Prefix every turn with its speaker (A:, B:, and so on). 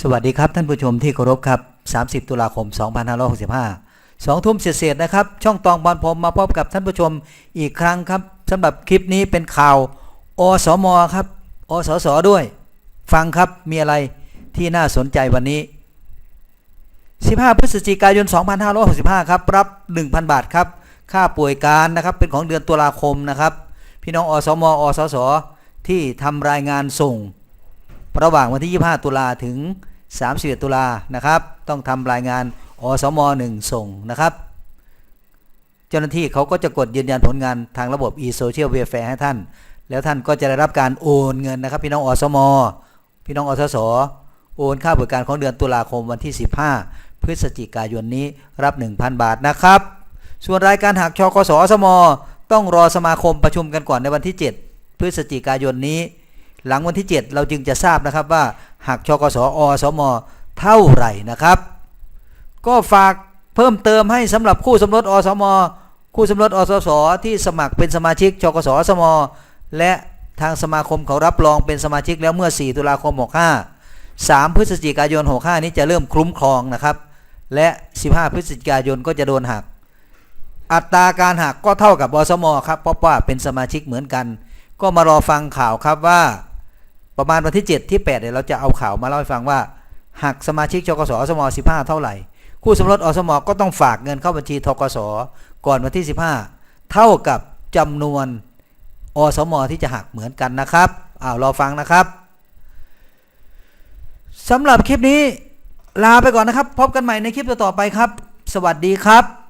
A: สวัสดีครับท่านผู้ชมที่เคารพครับ 30 ตุลาคม 2565 2 ทุ่มเศษนะครับ ช่องตองบอลผมมาพบกับท่านผู้ชมอีกครั้งครับสำหรับคลิปนี้เป็นข่าวอสมครับอสสด้วย ฟังครับมีอะไรที่น่าสนใจวันนี้ 15 พฤศจิกายน 2565 ครับ รับ 1,000 บาทครับ ค่าป่วยการนะครับเป็นของเดือนตุลาคมนะครับ พี่น้องอสมอสสที่ทำรายงานส่ง ระหว่างวันที่ 25 ตุลาถึง 31 ตุลานะครับ ต้องทำรายงานอสม1ส่งนะครับ เจ้าหน้าที่เขาก็จะกดยืนยันผลงานทางระบบ e-social welfare ให้ท่าน แล้วท่านก็จะได้รับการโอนเงินนะครับ พี่น้องอสม พี่น้องอสสโอนค่าบริการของเดือนตุลาคมวันที่ 15 พฤศจิกายนนี้รับ 1,000 บาทนะครับ ส่วนรายการหักชกสอสม ต้องรอสมาคมประชุมกันก่อนในวันที่ 7 พฤศจิกายนนี้ หลังวันที่ 7 เราจึงจะทราบนะครับว่าหักชกสอสมเท่าไหร่นะครับ ก็ฝากเพิ่มเติมให้สำหรับคู่สมรสอสม คู่สมรสอสสที่สมัครเป็นสมาชิกชกสอสม และทางสมาคมเขารับรองเป็นสมาชิกแล้วเมื่อ 4 ตุลาคม 65 3 พฤศจิกายน 65 นี้จะเริ่มคุ้มครองนะครับ และ 15 พฤศจิกายนก็จะโดนหัก อัตราการหักก็เท่ากับบสมครับเพราะว่าเป็นสมาชิกเหมือนกัน ก็มารอฟังข่าวครับว่า ประมาณวันที่ 7 ที่8เนี่ยเราจะเอาข่าวมาเล่าให้ฟังว่าหักสมาชิกชกสอสม15 เท่าไหร่ คู่สมรสอสมก็ต้องฝากเงินเข้าบัญชีทกสก่อนวันที่ 15 เท่ากับจำนวนอสมที่จะหักเหมือนกันนะครับอ้าวรอฟังนะครับสำหรับคลิปนี้ลาไปก่อนนะครับ พบกันใหม่ในคลิปต่อๆไปครับ สวัสดีครับ